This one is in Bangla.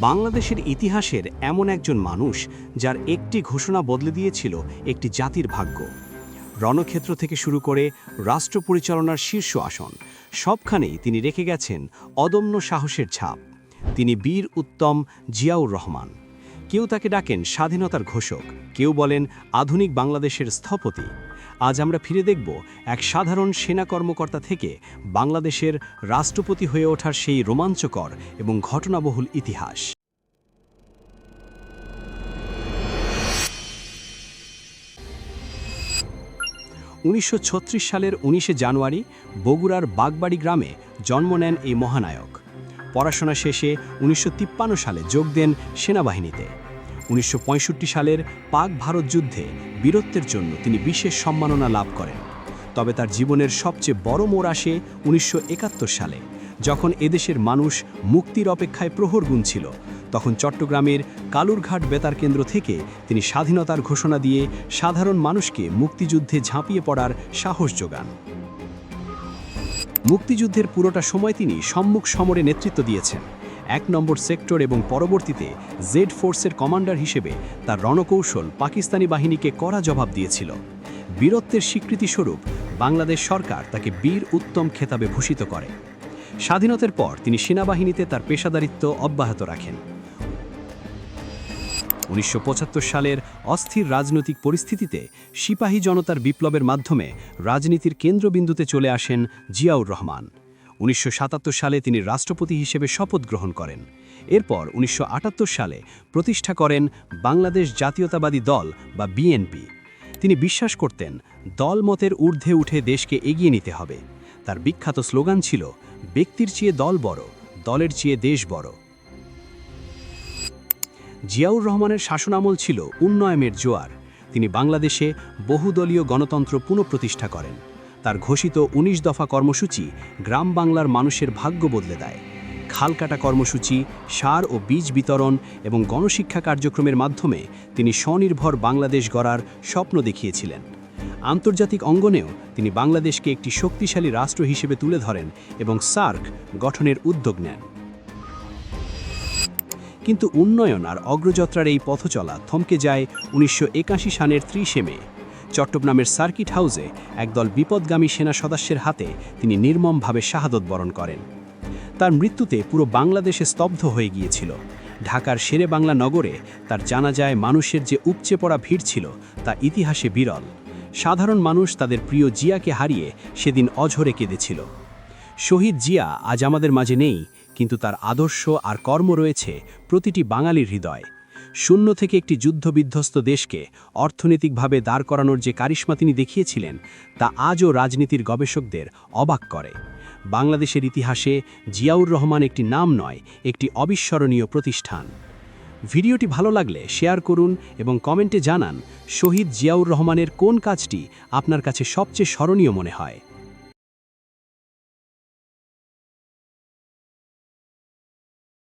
বাংলাদেশের ইতিহাসের এমন একজন মানুষ যার একটি ঘোষণা বদলে দিয়েছিল একটি জাতির ভাগ্য। রণক্ষেত্র থেকে শুরু করে রাষ্ট্র পরিচালনার শীর্ষ আসন, সবখানেই তিনি রেখে গেছেন অদম্য সাহসের ছাপ। তিনি বীর উত্তম জিয়াউর রহমান। কেউ তাকে ডাকেন স্বাধীনতার ঘোষক, কেউ বলেন আধুনিক বাংলাদেশের স্থপতি। আজ আমরা ফিরে দেখব এক সাধারণ সেনা কর্মকর্তা থেকে বাংলাদেশের রাষ্ট্রপতি হয়ে ওঠার সেই রোমাঞ্চকর এবং ঘটনাবহুল ইতিহাস। উনিশশো ছত্রিশ সালের উনিশে জানুয়ারি বগুড়ার বাগবাড়ি গ্রামে জন্ম নেন এই মহানায়ক। পড়াশোনা শেষে উনিশশো তিপ্পান্ন সালে যোগ দেন সেনাবাহিনীতে। উনিশশো পঁয়ষট্টি সালের পাক ভারত যুদ্ধে বীরত্বের জন্য তিনি বিশেষ সম্মাননা লাভ করেন। তবে তার জীবনের সবচেয়ে বড় মোড় আসে উনিশশো একাত্তর সালে। যখন এদেশের মানুষ মুক্তির অপেক্ষায় প্রহর গুনছিল, তখন চট্টগ্রামের কালুরঘাট বেতার কেন্দ্র থেকে তিনি স্বাধীনতার ঘোষণা দিয়ে সাধারণ মানুষকে মুক্তিযুদ্ধে ঝাঁপিয়ে পড়ার সাহস যোগান। মুক্তিযুদ্ধের পুরোটা সময় তিনি সম্মুখ সমরে নেতৃত্ব দিয়েছেন। এক নম্বর সেক্টর এবং পরবর্তীতে জেড ফোর্সের কমান্ডার হিসেবে তার রণকৌশল পাকিস্তানি বাহিনীকে কড়া জবাব দিয়েছিল। বীরত্বের স্বীকৃতিস্বরূপ বাংলাদেশ সরকার তাকে বীর উত্তম খেতাবে ভূষিত করে। স্বাধীনতার পর তিনি সেনাবাহিনীতে তার পেশাদারিত্ব অব্যাহত রাখেন। উনিশশো পঁচাত্তর সালের অস্থির রাজনৈতিক পরিস্থিতিতে সিপাহী জনতার বিপ্লবের মাধ্যমে রাজনীতির কেন্দ্রবিন্দুতে চলে আসেন জিয়াউর রহমান। উনিশশো সাতাত্তর সালে তিনি রাষ্ট্রপতি হিসেবে শপথ গ্রহণ করেন। এরপর উনিশশো আটাত্তর সালে প্রতিষ্ঠা করেন বাংলাদেশ জাতীয়তাবাদী দল বা বিএনপি। তিনি বিশ্বাস করতেন দলমতের ঊর্ধ্বে উঠে দেশকে এগিয়ে নিতে হবে। তার বিখ্যাত স্লোগান ছিল ব্যক্তির চেয়ে দল বড়, দলের চেয়ে দেশ বড়। জিয়াউর রহমানের শাসনামল ছিল উন্নয়নের জোয়ার। তিনি বাংলাদেশে বহুদলীয় গণতন্ত্র পুনঃপ্রতিষ্ঠা করেন। তার ঘোষিত ১৯ দফা কর্মসূচি গ্রাম বাংলার মানুষের ভাগ্য বদলে দেয়। খালকাটা কর্মসূচি, সার ও বীজ বিতরণ এবং গণশিক্ষা কার্যক্রমের মাধ্যমে তিনি স্বনির্ভর বাংলাদেশ গড়ার স্বপ্ন দেখিয়েছিলেন। আন্তর্জাতিক অঙ্গনেও তিনি বাংলাদেশকে একটি শক্তিশালী রাষ্ট্র হিসেবে তুলে ধরেন এবং সার্ক গঠনের উদ্যোগ নেন। কিন্তু উন্নয়ন আর অগ্রযাত্রার এই পথচলা থমকে যায় উনিশশো একাশি সালের ত্রিশে মে। চট্টগ্রামের সার্কিট হাউসে একদল বিপদগামী সেনা সদস্যের হাতে তিনি নির্মমভাবে শাহাদত বরণ করেন। তার মৃত্যুতে পুরো বাংলাদেশে স্তব্ধ হয়ে গিয়েছিল। ঢাকার শেরে বাংলা নগরে তার জানাজায় মানুষের যে উপচে পড়া ভিড় ছিল তা ইতিহাসে বিরল। সাধারণ মানুষ তাদের প্রিয় জিয়াকে হারিয়ে সেদিন অঝরে কেঁদেছিল। শহীদ জিয়া আজ আমাদের মাঝে নেই, কিন্তু তার আদর্শ আর কর্ম রয়েছে প্রতিটি বাঙালির হৃদয়। শূন্য থেকে একটি যুদ্ধবিধ্বস্ত দেশকে অর্থনৈতিকভাবে দাঁড় করানোর যে কারিশ্মা তিনি দেখিয়েছিলেন, তা আজও রাজনীতির গবেষকদের অবাক করে। বাংলাদেশের ইতিহাসে জিয়াউর রহমান একটি নাম নয়, একটি অবিস্মরণীয় প্রতিষ্ঠান। ভিডিওটি ভালো লাগলে শেয়ার করুন এবং কমেন্টে জানান শহীদ জিয়াউর রহমানের কোন কাজটি আপনার কাছে সবচেয়ে স্মরণীয় মনে হয়।